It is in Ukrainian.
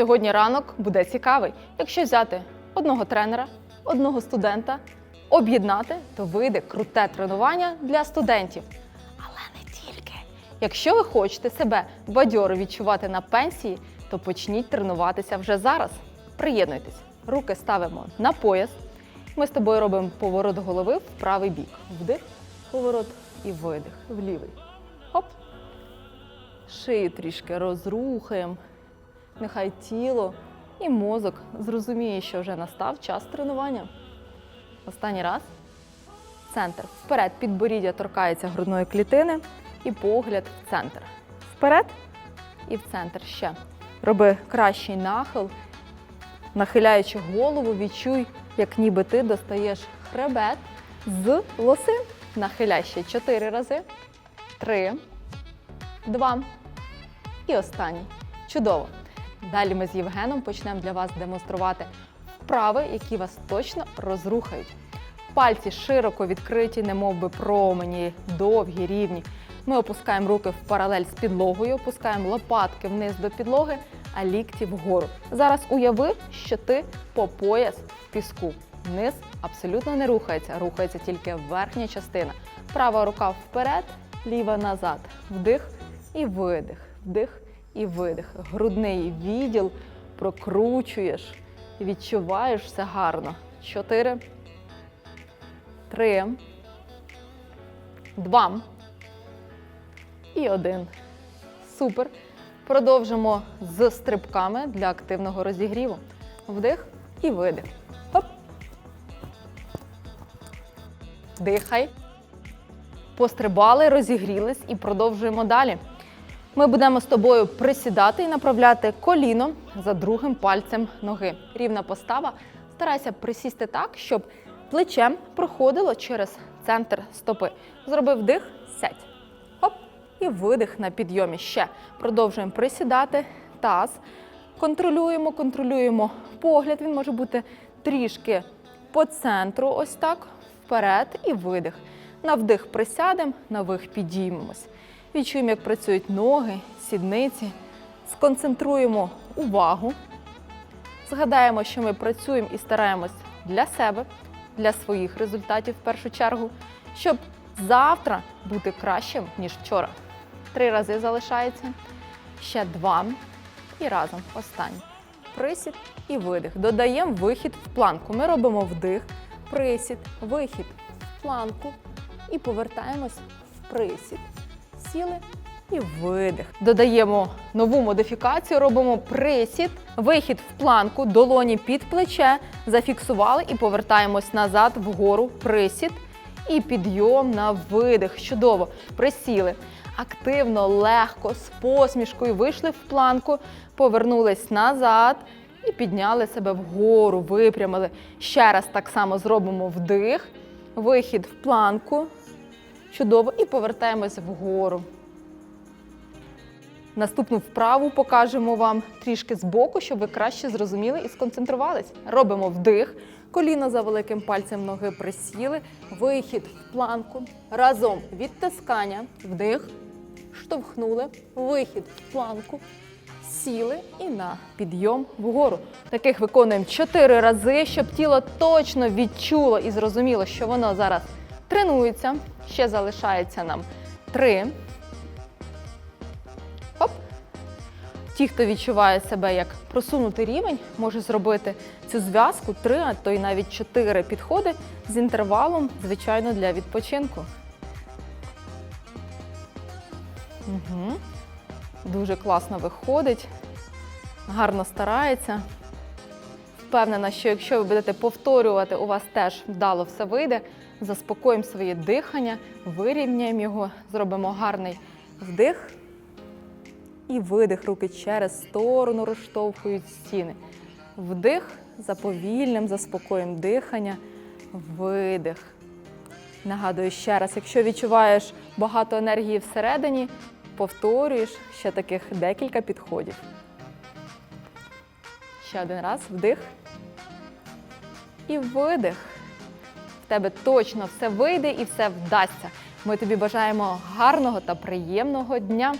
Сьогодні ранок буде цікавий. Якщо взяти одного тренера, одного студента, об'єднати, то вийде круте тренування для студентів. Але не тільки. Якщо ви хочете себе бадьоро відчувати на пенсії, то почніть тренуватися вже зараз. Приєднуйтесь. Руки ставимо на пояс. Ми з тобою робимо поворот голови в правий бік. Вдих, поворот і видих в лівий. Хоп. Шию трішки розрухаємо. Нехай тіло і мозок зрозуміє, що вже настав час тренування. Останній раз. Центр. Вперед підборіддя торкається грудної клітини і погляд в центр. Вперед і в центр ще. Роби кращий нахил. Нахиляючи голову, відчуй, як ніби ти достаєш хребет з лоси. Нахиляй ще чотири рази. Три, два. І останній. Чудово. Далі ми з Євгеном почнемо для вас демонструвати вправи, які вас точно розрухають. Пальці широко відкриті, немов би промені, довгі, рівні. Ми опускаємо руки в паралель з підлогою, опускаємо лопатки вниз до підлоги, а лікті вгору. Зараз уяви, що ти по пояс в піску. Низ абсолютно не рухається, рухається тільки верхня частина. Права рука вперед, ліва назад. Вдих і видих. Вдих і видих. Грудний відділ прокручуєш, відчуваєш все гарно. Чотири. Три. Два. І один. Супер. Продовжимо з стрибками для активного розігріву. Вдих і видих. Хоп. Дихай. Пострибали, розігрілись і продовжуємо далі. Ми будемо з тобою присідати і направляти коліно за другим пальцем ноги. Рівна постава. Старайся присісти так, щоб плече проходило через центр стопи. Зробив вдих, сядь. Хоп. І видих на підйомі. Ще продовжуємо присідати. Таз. Контролюємо, контролюємо погляд. Він може бути трішки по центру, ось так, вперед і видих. На вдих присядемо, на вих підіймемось. Відчуємо, як працюють ноги, сідниці. Сконцентруємо увагу. Згадаємо, що ми працюємо і стараємось для себе, для своїх результатів в першу чергу, щоб завтра бути кращим, ніж вчора. Три рази залишається. Ще два. І разом останній. Присід і видих. Додаємо вихід в планку. Ми робимо вдих, присід, вихід в планку і повертаємось в присід. Сіли і видих. Додаємо нову модифікацію, робимо присід, вихід в планку, долоні під плече, зафіксували і повертаємось назад вгору, присід і підйом на видих. Чудово. Присіли. Активно, легко, з посмішкою вийшли в планку, повернулись назад і підняли себе вгору, випрямили. Ще раз так само зробимо вдих, вихід в планку. Чудово. І повертаємось вгору. Наступну вправу покажемо вам трішки збоку, щоб ви краще зрозуміли і сконцентрувались. Робимо вдих, коліно за великим пальцем ноги присіли, вихід в планку. Разом відтискання, вдих, штовхнули, вихід в планку, сіли і на підйом вгору. Таких виконуємо 4 рази, щоб тіло точно відчуло і зрозуміло, що воно зараз тренується. Ще залишається нам 3. Хоп. Ті, хто відчуває себе як просунутий рівень, може зробити цю зв'язку 3, а то й навіть 4 підходи з інтервалом, звичайно, для відпочинку. Угу. Дуже класно виходить, гарно старається. Впевнена, що якщо ви будете повторювати, у вас теж вдало все вийде. Заспокоїмо своє дихання, вирівняємо його, зробимо гарний вдих і видих. Руки через сторону розштовхують стіни. Вдих за повільним, заспокоїмо дихання, видих. Нагадую ще раз, якщо відчуваєш багато енергії всередині, повторюєш ще таких декілька підходів. Ще один раз вдих і видих. В тебе точно все вийде і все вдасться. Ми тобі бажаємо гарного та приємного дня.